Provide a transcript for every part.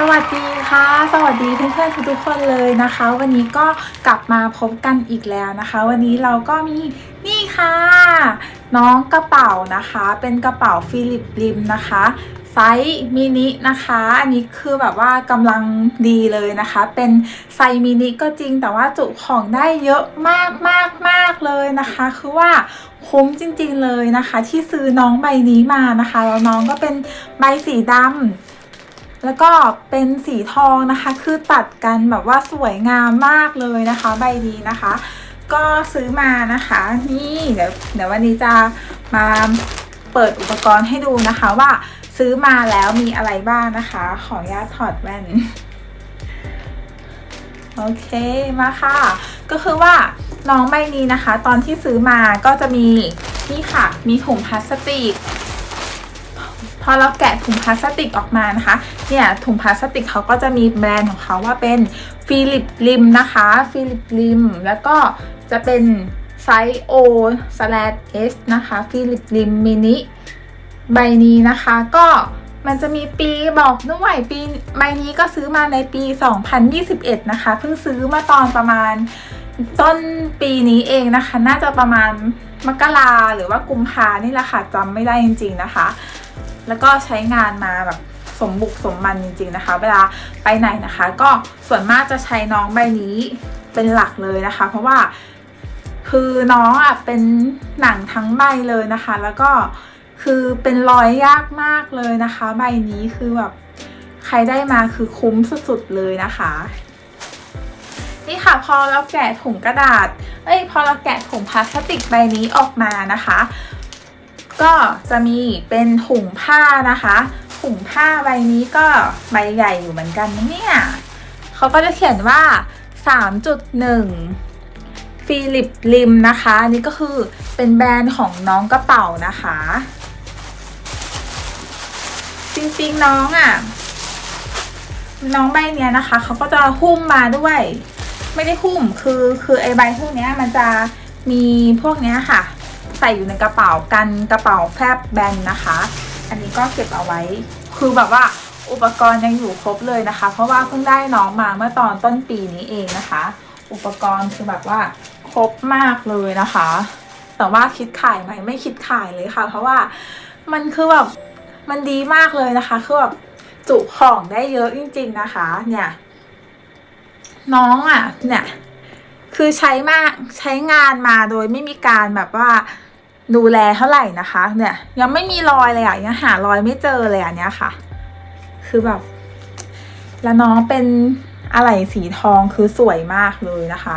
สวัสดีค่ะ สวัสดีเพื่อนๆทุกๆคนเลยนะคะ วันนี้ก็กลับมาพบกันอีกแล้วนะคะ วันนี้เราก็มีนี่ค่ะ น้องกระเป๋านะคะ เป็นกระเป๋าฟิลิปริมนะคะไซส์มินินะคะ อันนี้คือแบบว่ากำลังดีเลยนะคะ เป็นไซส์มินิก็จริงแต่ว่าจุของได้เยอะมากมากมากเลยนะคะ คือว่าคุ้มจริงๆเลยนะคะ ที่ซื้อน้องใบนี้มานะคะแล้วน้องก็เป็นใบสีดำ แล้วก็เป็นสีทองนะคะ คือตัดกันแบบว่าสวยงามมากเลยนะคะ ใบนี้นะคะ ก็ซื้อมานะคะ นี่เดี๋ยวเดี๋ยววันนี้จะมาเปิดอุปกรณ์ให้ดูนะคะว่าซื้อมาแล้วมีอะไรบ้างนะคะ ขออนุญาตถอดแว่น โอเคมาค่ะ ก็คือว่าน้องใบนี้นะคะ ตอนที่ซื้อมาก็จะมีนี่ค่ะ มีถุงพลาสติก พอเราแกะถุงพลาสติกออกมานะคะ เนี่ยถุงพลาสติกเขาก็จะมีแบรนด์ของเขาว่าเป็นฟิลิปริมนะคะฟิลิปริมแล้วก็จะเป็นไซส์ O/S นะคะฟิลิปริมมินิใบนี้นะคะก็มันจะมีปีบอกด้วยปีใบนี้ก็ซื้อมาในปี 2021 นะคะ เพิ่งซื้อมาตอนประมาณต้นปีนี้เองนะคะ น่าจะประมาณมกราหรือว่ากุมภานี่แหละค่ะจำไม่ได้จริง ๆ นะคะ แล้วก็ใช้งานมาแบบสมบุกสมบันจริงๆนะคะ เวลาไปไหนนะคะ ก็ส่วนมากจะใช้น้องใบนี้เป็นหลักเลยนะคะ เพราะว่าคือน้องอะเป็นหนังทั้งใบเลยนะคะ แล้วก็คือเป็นรอยยากมากเลยนะคะ ใบนี้คือแบบใครได้มาคือคุ้มสุดๆเลยนะคะ นี่ค่ะพอเราแกะถุงกระดาษ เอ้ยพอเราแกะถุงพลาสติกใบนี้ออกมานะคะ ก็จะมีเป็นถุงผ้านะคะ ถุงผ้าใบนี้ก็ใบใหญ่อยู่เหมือนกันนะเนี่ยเขาก็จะเขียนว่า 3.1 ฟิลิปริมนะคะอันนี่ก็คือเป็นแบรนด์ของน้องกระเป๋านะคะ จริงๆน้องอะ่ะ น้องใบเนี้ยนะคะ เขาก็จะหุ้มมาด้วย ไม่ได้หุ้มคือคือไอใบพวกเนี้ยมันจะมีพวกเนี้ยค่ะ ใส่อยู่ในกระเป๋ากันกระเป๋าแฟบแบนนะคะ อันนี้ก็เก็บเอาไว้ คือแบบว่าอุปกรณ์ยังอยู่ครบเลยนะคะ เพราะว่าเพิ่งได้น้องมาเมื่อตอนต้นปีนี้เองนะคะ อุปกรณ์คือแบบว่าครบมากเลยนะคะ แต่ว่าคิดขายไหมไม่คิดขายเลยค่ะ เพราะว่ามันคือแบบมันดีมากเลยนะคะ คือแบบจุของได้เยอะจริง ๆนะคะ เนี่ย น้องอะ เนี่ย คือใช้มากใช้งานมาโดยไม่มีการแบบว่า ดูแลเท่าไหร่นะคะ เนี่ย ยังไม่มีรอยเลยอะยังหารอยไม่เจอเลยอันเนี้ยค่ะ คือแบบ แล้วน้องเป็นอะไรสีทองคือสวยมากเลยนะคะ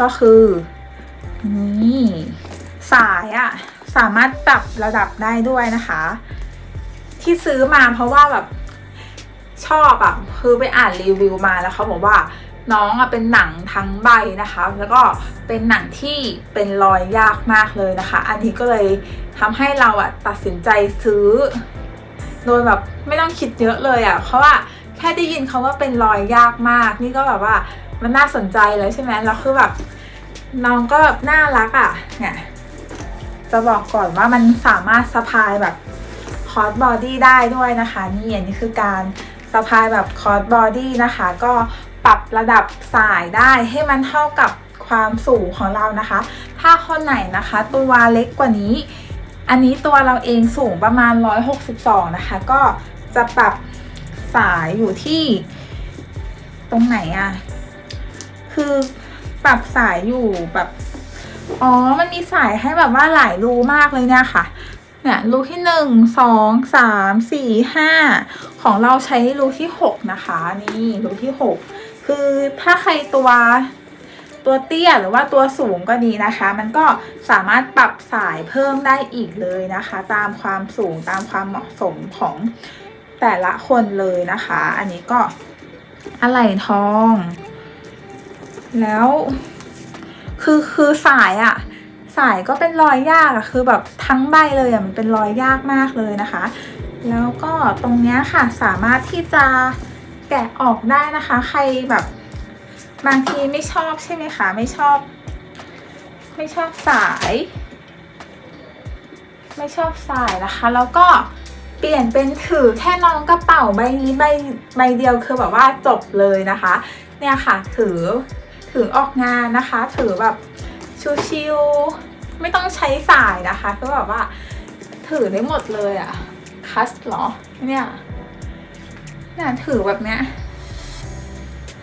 ก็คือนี่สายอะสามารถปรับระดับได้ด้วยนะคะ ที่ซื้อมาเพราะว่าแบบชอบอะคือไปอ่านรีวิวมาแล้วเขาบอกว่า น้องอะเป็นหนังทั้งใบนะคะ แล้วก็เป็นหนังที่เป็นรอยยากมากเลยนะคะ อันนี้ก็เลยทำให้เราอะตัดสินใจซื้อ โดยแบบไม่ต้องคิดเยอะเลยอะเพราะว่าแค่ได้ยินเขาว่าเป็นรอยยากมาก นี่ก็แบบว่ามันน่าสนใจเลยใช่ไหมแล้วคือแบบน้องก็แบบน่ารักอะเนี่ยจะบอกก่อนว่ามันสามารถสะพายแบบคอร์สบอดี้ได้ด้วยนะคะ นี่อันนี้คือการสะพายแบบคอร์สบอดี้นะคะ ก็ ปรับระดับสายได้ให้มันเท่ากับความสูงของเรานะคะ ถ้าคนไหนนะคะ ตัวเล็กกว่านี้ อันนี้ตัวเราเองสูงประมาณ 162 นะคะ ก็จะปรับสายอยู่ที่ ตรงไหนอะคือปรับสายอยู่แบบอ๋อ มันมีสายให้แบบว่าหลายรูมากเลยเนี่ยค่ะ เนี่ยรูที่หนึ่งสองสามสี่ห้าของเราใช้รูที่หกนะคะ นี่รูที่หก คือถ้าใครตัวตัวเตี้ยหรือว่าตัวสูงก็ดีนะคะ มันก็สามารถปรับสายเพิ่มได้อีกเลยนะคะ ตามความสูงตามความเหมาะสมของแต่ละคนเลยนะคะ อันนี้ก็อะไหล่ทอง แล้ว คือคือสายอะสายก็เป็นรอยยากอะคือแบบทั้งใบเลยอะมันเป็นรอยยากมากเลยนะคะ แล้วก็ตรงเนี้ยค่ะสามารถที่จะ แกะออกได้นะคะ ใครแบบบางทีไม่ชอบใช่ไหมคะ ไม่ชอบ ไม่ชอบสาย ไม่ชอบสายนะคะ แล้วก็เปลี่ยนเป็นถือแค่น้องกระเป๋าใบนี้ใบใบเดียวคือแบบว่าจบเลยนะคะ เนี่ยค่ะถือถือออกงานนะคะ ถือแบบชิวๆไม่ต้องใช้สายนะคะก็แบบว่าถือได้หมดเลยอะคัสเหรอเนี่ย นี่ยถือแบบเนี้ย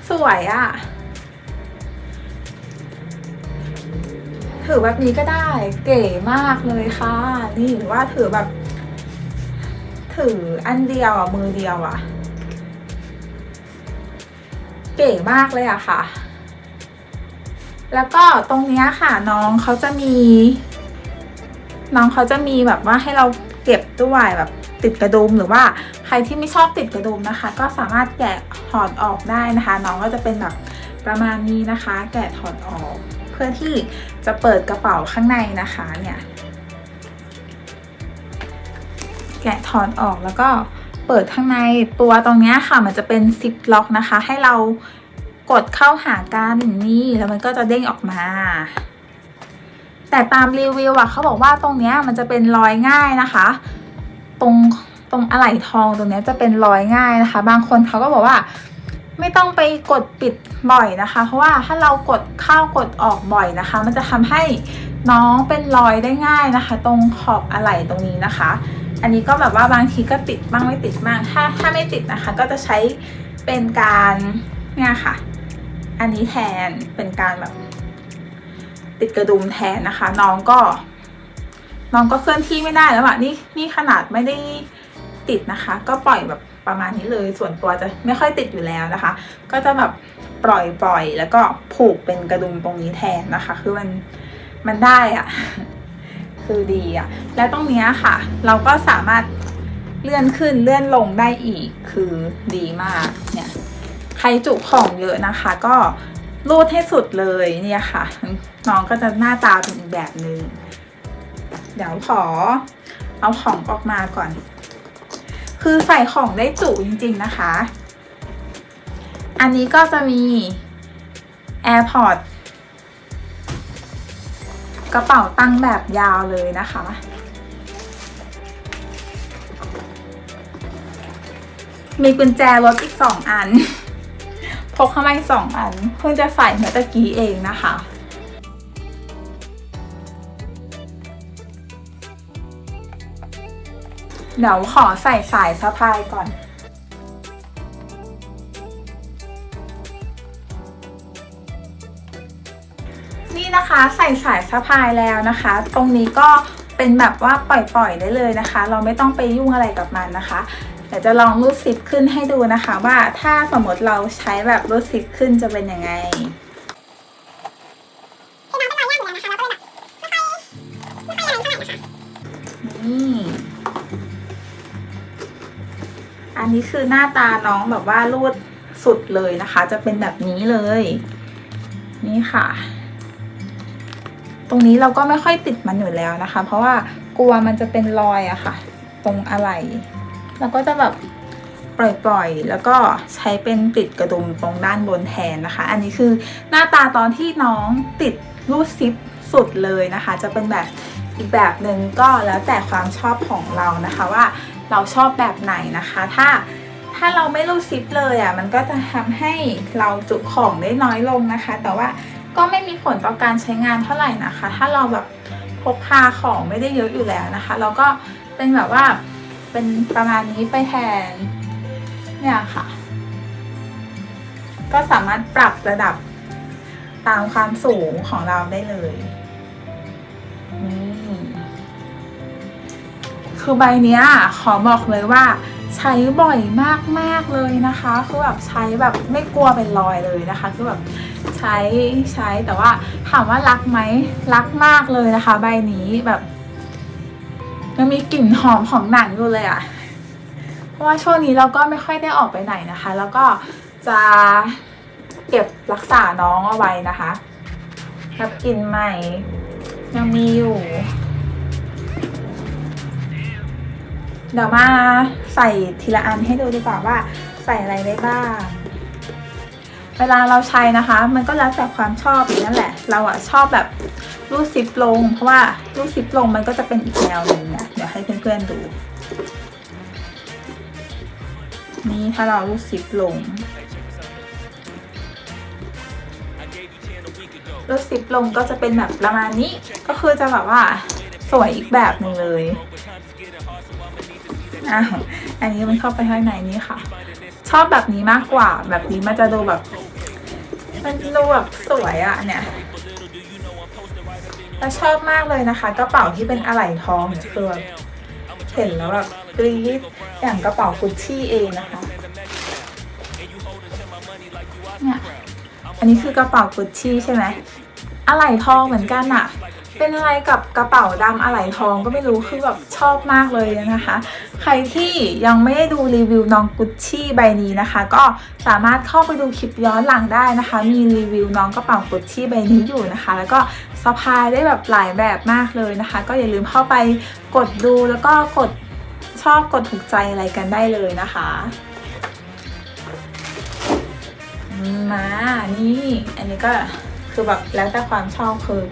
สวยอะถือแบบนี้ก็ได้ เก๋มากเลยค่ะ นี่หรือว่าถือแบบ ถืออันเดียวอะ มือเดียวอะ เก๋มากเลยอะค่ะ แล้วก็ตรงเนี้ยค่ะ น้องเขาจะมี น้องเขาจะมีแบบว่าให้เราเก็บด้วยแบบติดกระดุมหรือว่า รที่ไม่ชอบติดกระดุมนะคะ ก็สามารถแกะถอดออกได้นะคะ น้องก็จะเป็นแบบประมาณนี้นะคะ แกะถอดออก เพื่อที่จะเปิดกระเป๋าข้างในนะคะเนี่ยแกะถอดออกแล้วก็เปิดข้างในตัวตรงนี้ค่ะ มันจะเป็นซิปล็อกนะคะ ให้เรากดเข้าหากันนี่แล้วมันก็จะเด้งออกมา แต่ตามรีวิวอะเขาบอกว่าตรงเนี้ยมันจะเป็นรอยง่ายนะคะ ตรง ตรงอะไหล่ทองตรงนี้จะเป็นรอยง่ายนะคะ บางคนเขาก็บอกว่าไม่ต้องไปกดปิดบ่อยนะคะ เพราะว่าถ้าเรากดเข้ากดออกบ่อยนะคะ มันจะทำให้น้องเป็นรอยได้ง่ายนะคะ ตรงขอบอะไหล่ตรงนี้นะคะ อันนี้ก็แบบว่าบางทีก็ติดบ้างไม่ติดบ้างถ้าถ้าไม่ติดนะคะ ก็จะใช้เป็นการเนี่ยค่ะ อันนี้แทนเป็นการแบบ ติดกระดุมแทนนะคะ น้องก็ น้องก็เคลื่อนที่ไม่ได้แล้วอะนี่นี่ขนาดไม่ได้ ติดนะคะ ก็ปล่อยแบบประมาณนี้เลยส่วนตัวจะไม่ค่อยติดอยู่แล้วนะคะ ก็จะแบบปล่อยปล่อยแล้วก็ผูกเป็นกระดุมตรงนี้แทนนะคะ คือมันมันได้อะคือดีอะและตรงนี้ค่ะ เราก็สามารถเลื่อนขึ้นเลื่อนลงได้อีกคือดีมากเนี่ยใครจุของเยอะนะคะ ก็รูดให้สุดเลยเนี่ยค่ะ น้องก็จะหน้าตาเป็นอีกแบบหนึง่งเดี๋ยวขอเอาของออกมาก่อน คือใส่ของได้จุจริง ๆ นะคะ อันนี้ก็จะมี AirPod กระเป๋าตั้งแบบยาวเลยนะคะ มีกุญแจรถอีกสองอัน พกเข้ามาอีกสองอัน เพิ่งจะใส่เมื่อตะกี้เองนะคะ เดี๋ยวขอใส่สายสะพายก่อน นี่นะคะใส่สายสะพายแล้วนะคะ ตรงนี้ก็เป็นแบบว่าปล่อยๆได้เลยนะคะ เราไม่ต้องไปยุ่งอะไรกับมันนะคะเดี๋ยวจะลองรูดซิปขึ้นให้ดูนะคะ ว่าถ้าสมมติเราใช้แบบรูดซิปขึ้นจะเป็นยังไงนี่ อันนี้คือหน้าตาน้องแบบว่ารูดสุดเลยนะคะ จะเป็นแบบนี้เลย นี่ค่ะ ตรงนี้เราก็ไม่ค่อยติดมันอยู่แล้วนะคะ เพราะว่ากลัวมันจะเป็นรอยอะค่ะ ตรงอะไหล่เราก็จะแบบปล่อยๆ แล้วก็ใช้เป็นติดกระดุมตรงด้านบนแทนนะคะ อันนี้คือหน้าตาตอนที่น้องติดรูดซิปสุดเลยนะคะ จะเป็นแบบอีกแบบหนึ่งก็แล้วแต่ความชอบของเรานะคะว่า เราชอบแบบไหนนะคะ ถ้าถ้าเราไม่รูดซิปเลยอะมันก็จะทำให้เราจุของได้น้อยลงนะคะ แต่ว่าก็ไม่มีผลต่อการใช้งานเท่าไหร่นะคะ ถ้าเราแบบพกพาของไม่ได้เยอะอยู่แล้วนะคะ เราก็เป็นแบบว่าเป็นประมาณนี้ไปแทนเนี่ยค่ะ ก็สามารถปรับระดับตามความสูงของเราได้เลย คือใบเนี้ยขอบอกเลยว่าใช้บ่อยมากๆเลยนะคะ คือแบบใช้แบบไม่กลัวเป็นรอยเลยนะคะ คือแบบใช้ใช้แต่ว่าถามว่ารักไหมรักมากเลยนะคะ ใบนี้แบบยังมีกลิ่นหอมของหนังอยู่เลยอะเพราะว่าช่วงนี้เราก็ไม่ค่อยได้ออกไปไหนนะคะ แล้วก็จะเก็บรักษาน้องเอาไว้นะคะแบบกลิ่นใหม่ยังมีอยู่ เดี๋ยวมาใส่ทีละอันให้ดูดีกว่าว่าใส่อะไรได้บ้าง เวลาเราใช้นะคะ มันก็แล้วแต่ความชอบอย่างนั่นแหละ เราอะชอบแบบรูดซิปลง เพราะว่ารูดซิปลงมันก็จะเป็นอีกแนวหนึ่งนะเดี๋ยวให้เพื่อนๆดู นี่ถ้าเรารูดซิปลงรูดซิปลงก็จะเป็นแบบประมาณนี้ ก็คือจะแบบว่าสวยอีกแบบหนึ่งเลย อ้าวอันนี้มันเข้าไปข้างในนี้ค่ะ ชอบแบบนี้มากกว่า แบบนี้มันจะดูแบบ มันดูแบบสวยอะเนี่ยแล้วชอบมากเลยนะคะ กระเป๋าที่เป็นอะไหล่ทองเนี่ยคือเห็นแล้วแบบกรี๊ดอย่างกระเป๋ากุชชี่เองนะคะเนี่ยอันนี้คือกระเป๋ากุชชี่ใช่ไหมอะไหล่ทองเหมือนกันอะ เป็นอะไรกับกระเป๋าดำอะไหล่ทองก็ไม่รู้คือแบบชอบมากเลยนะคะ ใครที่ยังไม่ได้ดูรีวิวน้องกุชชี่ใบนี้นะคะ ก็สามารถเข้าไปดูคลิปย้อนหลังได้นะคะ มีรีวิวน้องกระเป๋ากุชชี่ใบนี้อยู่นะคะ แล้วก็สะพายได้แบบหลายแบบมากเลยนะคะ ก็อย่าลืมเข้าไปกดดูแล้วก็กดชอบกดถูกใจอะไรกันได้เลยนะคะมา นี่ อันนี้ก็คือแบบแล้วแต่ความชอบคือ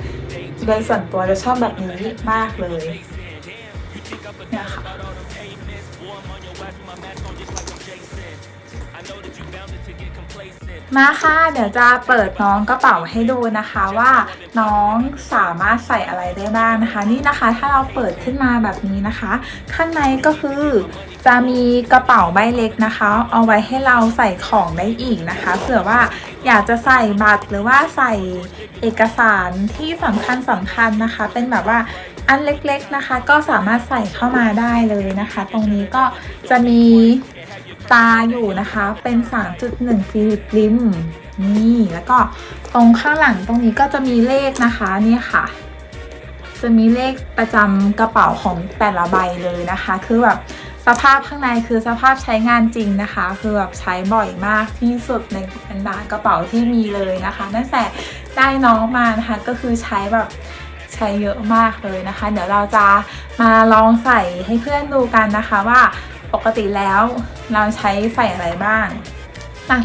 โดยส่วนตัวจะชอบแบบนี้มากเลย มาค่ะ เดี๋ยวจะเปิดน้องกระเป๋าให้ดูนะคะว่าน้องสามารถใส่อะไรได้บ้างนะคะ นี่นะคะถ้าเราเปิดขึ้นมาแบบนี้นะคะ ข้างในก็คือจะมีกระเป๋าใบเล็กนะคะ เอาไว้ให้เราใส่ของได้อีกนะคะเผื่อว่าอยากจะใส่บัตรหรือว่าใส่เอกสารที่สำคัญสำคัญนะคะ เป็นแบบว่าอันเล็กๆนะคะ ก็สามารถใส่เข้ามาได้เลยนะคะ ตรงนี้ก็จะมี ตาอยู่นะคะ เป็น 3.1 ฟิลิปริมนี่แล้วก็ตรงข้างหลังตรงนี้ก็จะมีเลขนะคะนี่ค่ะ จะมีเลขประจำกระเป๋าของแต่ละใบเลยนะคะ คือแบบสภาพข้างในคือสภาพใช้งานจริงนะคะ คือแบบใช้บ่อยมากที่สุดในบรรดากระเป๋าที่มีเลยนะคะตั้งแต่ได้น้องมานะคะก็คือใช้แบบใช้เยอะมากเลยนะคะ เดี๋ยวเราจะมาลองใส่ให้เพื่อนดูกันนะคะว่า ปกติแล้วเราใช้ใส่อะไรบ้าง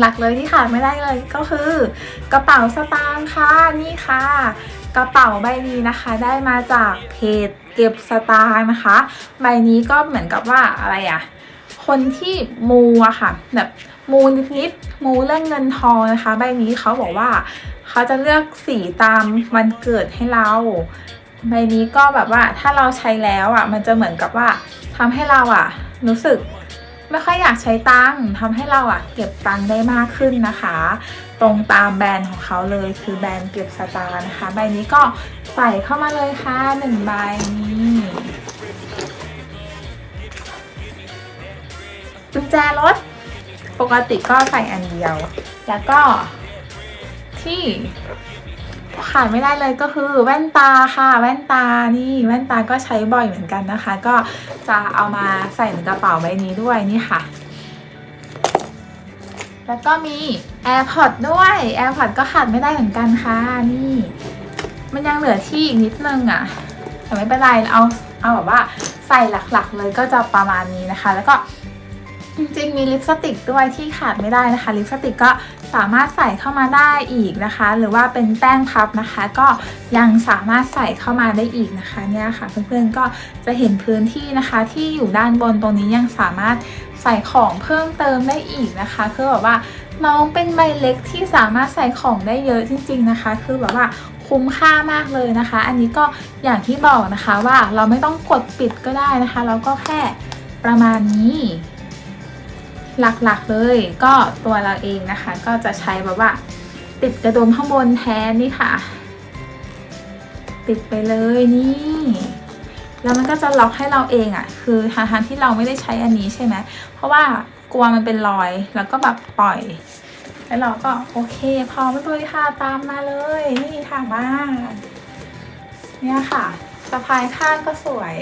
หลักๆเลยที่ขาดไม่ได้เลยก็คือ กระเป๋าสตางค์ค่ะนี่ค่ะ กระเป๋าใบนี้นะคะ ได้มาจากเพจเก็บสตางค์นะคะ ใบนี้ก็เหมือนกับว่าอะไรอะคนที่มูอะค่ะแบบมูนิดๆมูเรื่องเงินทองนะคะ ใบนี้เขาบอกว่าเขาจะเลือกสีตามวันเกิดให้เรา ใบนี้ก็แบบว่าถ้าเราใช้แล้วอะ มันจะเหมือนกับว่าทำให้เราอะ รู้สึกไม่ค่อยอยากใช้ตังค์ทำให้เราอะ เก็บตังค์ได้มากขึ้นนะคะ ตรงตามแบรนด์ของเขาเลยคือแบรนด์เก็บสตางค์นะคะ ใบนี้ก็ใส่เข้ามาเลยค่ะหนึ่งใบนี้กุญแจรถ ปกติก็ใส่อันเดียว แล้วก็ที่ ขาดไม่ได้เลยก็คือแว่นตาค่ะ แว่นตานี่ แว่นตาก็ใช้บ่อยเหมือนกันนะคะ ก็จะเอามาใส่ในกระเป๋าใบนี้ด้วยนี่ค่ะ แล้วก็มี AirPod ด้วย AirPod ก็ขาดไม่ได้เหมือนกันค่ะนี่ มันยังเหลือที่อีกนิดนึงอะ่ะแต่ไม่เป็นไรเอาเอาแบบว่าใส่หลักๆเลยก็จะประมาณนี้นะคะ แล้วก็ จริงๆมีลิปสติกด้วยที่ขาดไม่ได้นะคะ ลิปสติกก็สามารถใส่เข้ามาได้อีกนะคะ หรือว่าเป็นแป้งพับนะคะ ก็ยังสามารถใส่เข้ามาได้อีกนะคะเนี่ยค่ะ เพื่อนๆก็จะเห็นพื้นที่นะคะที่อยู่ด้านบนตรงนี้ยังสามารถใส่ของเพิ่มเติมได้อีกนะคะคือแบบว่าน้องเป็นใบเล็กที่สามารถใส่ของได้เยอะจริง ๆนะคะ คือแบบว่าคุ้มค่ามากเลยนะคะ อันนี้ก็อย่างที่บอกนะคะว่าเราไม่ต้องกดปิดก็ได้นะคะ เราก็แค่ประมาณนี้ หลักๆเลยก็ตัวเราเองนะคะ ก็จะใช้แบบว่า ติดกระดุมข้างบนแทนนี่ค่ะ ติดไปเลยนี่แล้วมันก็จะล็อกให้เราเองอะ่ะ คือทางทางที่เราไม่ได้ใช้อันนี้ใช่ไหมเพราะว่ากลัวมันเป็นรอยแล้วก็แบบปล่อย แล้วเราก็โอเค พร้อมเลยค่ะตามมาเลยนี่ค่ะมาเนี่ยค่ะสะพายข้างก็สวย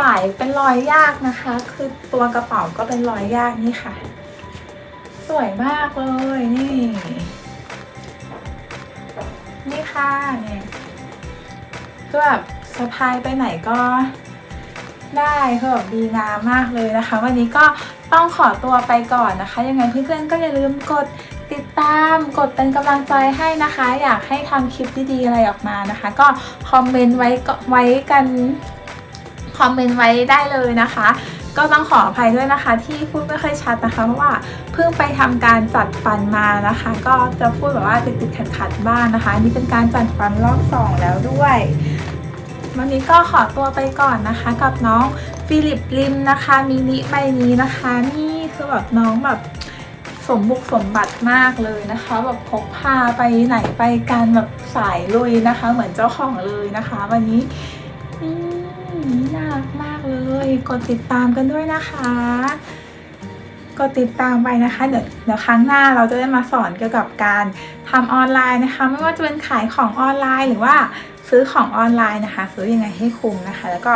สายเป็นรอยยากนะคะ คือตัวกระเป๋าก็เป็นรอยยากนี่ค่ะ สวยมากเลยนี่ นี่ค่ะเนี่ยคือแบบสะพายไปไหนก็ได้คือแบบดีงามมากเลยนะคะ วันนี้ก็ต้องขอตัวไปก่อนนะคะ ยังไงเพื่อนๆก็อย่าลืมกดติดตามกดเป็นกำลังใจให้นะคะ อยากให้ทำคลิปดีๆอะไรออกมานะคะ ก็คอมเมนต์ไว้ก็ไว้กัน คอมเมนต์ไว้ได้เลยนะคะ ก็ต้องขออภัยด้วยนะคะที่พูดไม่ค่อยชัดนะคะ เพราะว่าเพิ่งไปทำการจัดฟันมานะคะ ก็จะพูดแบบว่าติดๆขัดๆบ้างนะคะ นี่เป็นการจัดฟันรอบสองแล้วด้วยวันนี้ก็ขอตัวไปก่อนนะคะ กับน้องฟิลิปลิมนะคะมินิใบนี้นะคะ นี่คือแบบน้องแบบสมบุกสมบัติมากเลยนะคะ แบบพกพาไปไหนไปกันแบบสายลุยนะคะ เหมือนเจ้าของเลยนะคะ วันนี้นี่ กเลยกดติดตามกันด้วยนะคะ กดติดตามไปนะคะ เดี๋ยวเดี๋ยวครั้งหน้าเราจะได้มาสอนเกี่ยวกับการทำออนไลน์นะคะ ไม่ว่าจะเป็นขายของออนไลน์หรือว่าซื้อของออนไลน์นะคะ ซื้อยังไงให้คุ้มนะคะ แล้วก็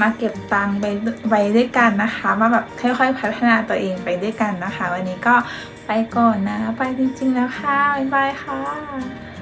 มาเก็บตังค์ไปไว้ด้วยกันนะคะ มาแบบค่อยๆพัฒนาตัวเองไปด้วยกันนะคะ วันนี้ก็ไปก่อนนะ ไปจริงๆแล้วค่ะบ๊ายบายค่ะ